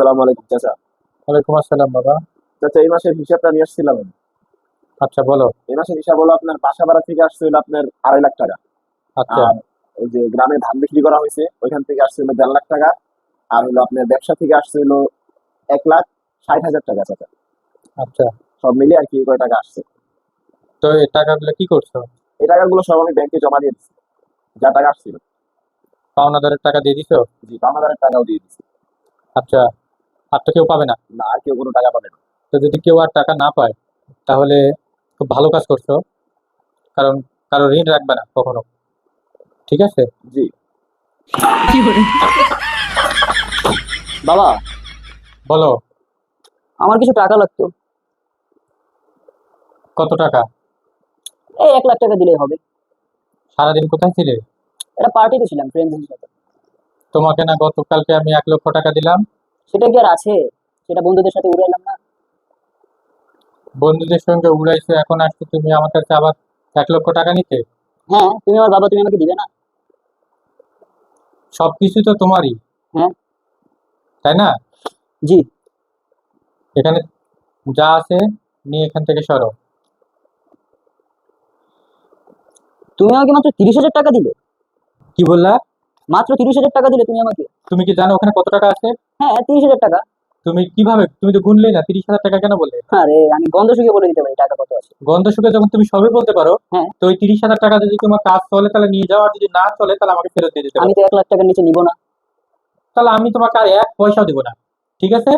আসসালামু আলাইকুম চাচা। ওয়ালাইকুম আসসালাম বাবা। চাচা এই মাসের হিসাবটা নিয়ে আসছিলাম আচ্ছা বলো। এই মাসের হিসাব হলো আপনার বাসা ভাড়া থেকে আসছে হলো আপনার আড়াই লাখ টাকা। আচ্ছা। ওই যে গ্রামে ধান বিক্রি করা হয়েছে ওইখান থেকে আসছে হলো দেড় লাখ টাকা। আর হলো আপনার ব্যবসা থেকে আসছে হলো এক লাখ ষাট হাজার টাকা চাচা। আচ্ছা। সব মিলিয়ে আর কি কয় টাকা আসছে। তো এই টাকাগুলো কি করছ? এই টাকাগুলো সব আমি ব্যাংকে জমা দিয়ে দিচ্ছি যা টাকা আসছিল। পাওনাদারের টাকা দিয়ে দিছো? জি পাওনাদারের টাকাও দিয়ে দিচ্ছি আচ্ছা। আর তো কেউ পাবে না। না আর কেউ কোনো টাকা পাবে না। তো যদি কেউ আর টাকা না পায় তাহলে খুব ভালো কাজ করছ। কারণ কারও ঋণ রাখবে না কখনো। ঠিক আছে? জি। বাবা। বলো। আমার কিছু টাকা লাগতো। কত টাকা? এই এক লাখ টাকা দিলেই হবে। সারাদিন কোথায় ছিলে? এটা পার্টিতে ছিলাম ফ্রেন্ডসদের সাথে তোমাকে না গতকালকে আমি এক লক্ষ টাকা দিলাম। সেটা কি আর আছে? সেটা বন্ধুদের সাথে উড়াইলাম না। বন্ধুদের সঙ্গে উড়াইছো এখন আসছো তুমি আমার কাছে আবার এক লক্ষ টাকা নিতে? হ্যাঁ তুমি আমার বাবা তুমি আমাকে দিবে না। সবকিছু তো তোমারই। হ্যাঁ। তাই না? জি। এখানে যা আছে নিয়ে এখান থেকে সরো। তুমি আমাকে মাত্র তিরিশ হাজার টাকা দিলে। কি বললা? মাত্র তিরিশ হাজার টাকা দিলে তুমি আমাকে। তুমি কি জানো ওখানে কত টাকা আছে? হ্যাঁ তিরিশ হাজার টাকা। তুমি কীভাবে তুমি তো গুনলে না তিরিশ হাজার টাকা কেন বললে? আরে আমি গন্ধ শুকে বলে দিতে পারি টাকা কত আছে। গন্ধ শুকে যখন তুমি সবই বলতে পারো হ্যাঁ। তো ওই তিরিশ হাজার টাকা যদি তোমার কাজ চলে তাহলে নিয়ে যাও আর যদি না চলে তাহলে আমাকে ফেরত দিয়ে দিতে আমি তো এক লাখ টাকার নিচে নিব না। তাহলে আমি তোমাকে আর এক পয়সাও দিব না ঠিক আছে?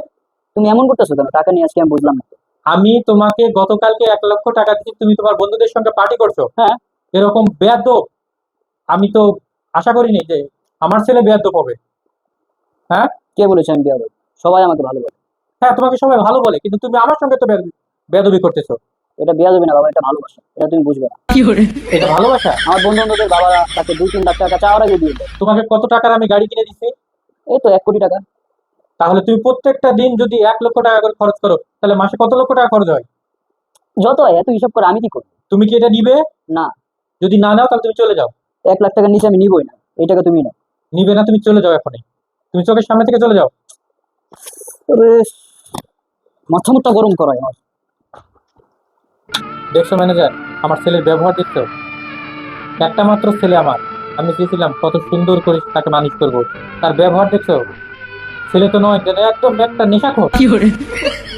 তুমি এমন করতেছো কেন? টাকা নিয়ে আজকে আমি বুঝলাম না। আমি তোমাকে গতকালকে এক লক্ষ টাকা দিচ্ছি তুমি তোমার বন্ধুদের সঙ্গে পার্টি করছ। হ্যাঁ। এরকম বেয়াদব। আমি তো আশা করিনি যে আমার ছেলে বেয়াদব হবে হ্যাঁ? কে বলেছে আমি বিয়ে করব? সবাই আমাকে ভালো বলে। হ্যাঁ তোমাকে সবাই ভালো বলে কিন্তু তুমি আমার সঙ্গে তো বেয়াদ- বেয়াদবি করতেছো। এটা বিয়ে যাবে না বাবা এটা ভালোবাসা। এটা তুমি বুঝবে না। এটা ভালোবাসা? আমার বন্ধু বান্ধবের বাবারা তাকে দুই তিন লাখ টাকা চাওয়ার আগে দিয়ে দেয়। তোমাকে কত টাকার আমি গাড়ি কিনে দিচ্ছি এই তো এক কোটি টাকা। তাহলে তুমি প্রত্যেকটা দিন যদি এক লক্ষ টাকা করে খরচ করো তাহলে মাসে কত লক্ষ টাকা খরচ হয়? যত হয় এত হিসাব করে আমি কি করব? তুমি কি এটা নিবে? না। যদি না নাও তাহলে তুমি চলে যাও। এক লাখ টাকার নিচে আমি নিবই না। এই টাকা তুমি নাও। নিবে না তুমি চলে যাও এখনই। তুমি চোখের সামনে থেকে চলে যাও। আরে মাথা মুথা গরম করায় আমার। দেখছ ম্যানেজার আমার ছেলের ব্যবহার দেখছ? একটা মাত্র ছেলে আমার। আমি চেয়েছিলাম কত সুন্দর করে তাকে মানুষ করব। তার ব্যবহার দেখছ? ছেলে তো নয় যেন একদম একটা নেশা নেশাখোর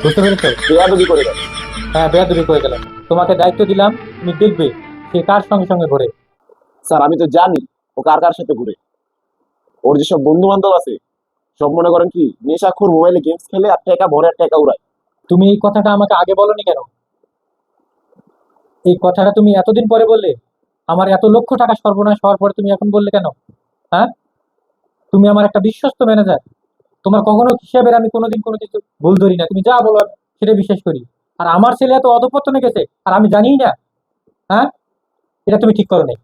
বুঝতে পেরেছ? বেয়াদবি করে দেয় হ্যাঁ বেয়াদবি করে গেলাম। তোমাকে দায়িত্ব দিলাম তুমি দেখবে সে কার সঙ্গে সঙ্গে ঘুরে। স্যার আমি তো জানি ও কার কার সাথে ঘুরে। ওর যেসব বন্ধু বান্ধব আছে, সব মনে করেন কি, নেশাখোর মোবাইলে গেমস খেলে আর টাকা ভরে আর টাকা উড়ায়। তুমি এই কথাটা আমাকে আগে বলনি কেন? এই কথাটা তুমি এতদিন পরে বললে, আমার এত লক্ষ টাকা সর্বনাশ হওয়ার পরে তুমি এখন বললে কেন? হ্যাঁ? তুমি আমার একটা বিশ্বস্ত ম্যানেজার তোমার কখনো হিসাবের আমি কোনোদিন কোনো কিছু ভুল ধরি না। তুমি যা বলো সেটা বিশ্বাস করি। আর আমার ছেলে এত অধপতনে গেছে, আর আমি জানিই না। হ্যাঁ? এটা তুমি ঠিক করো নাই।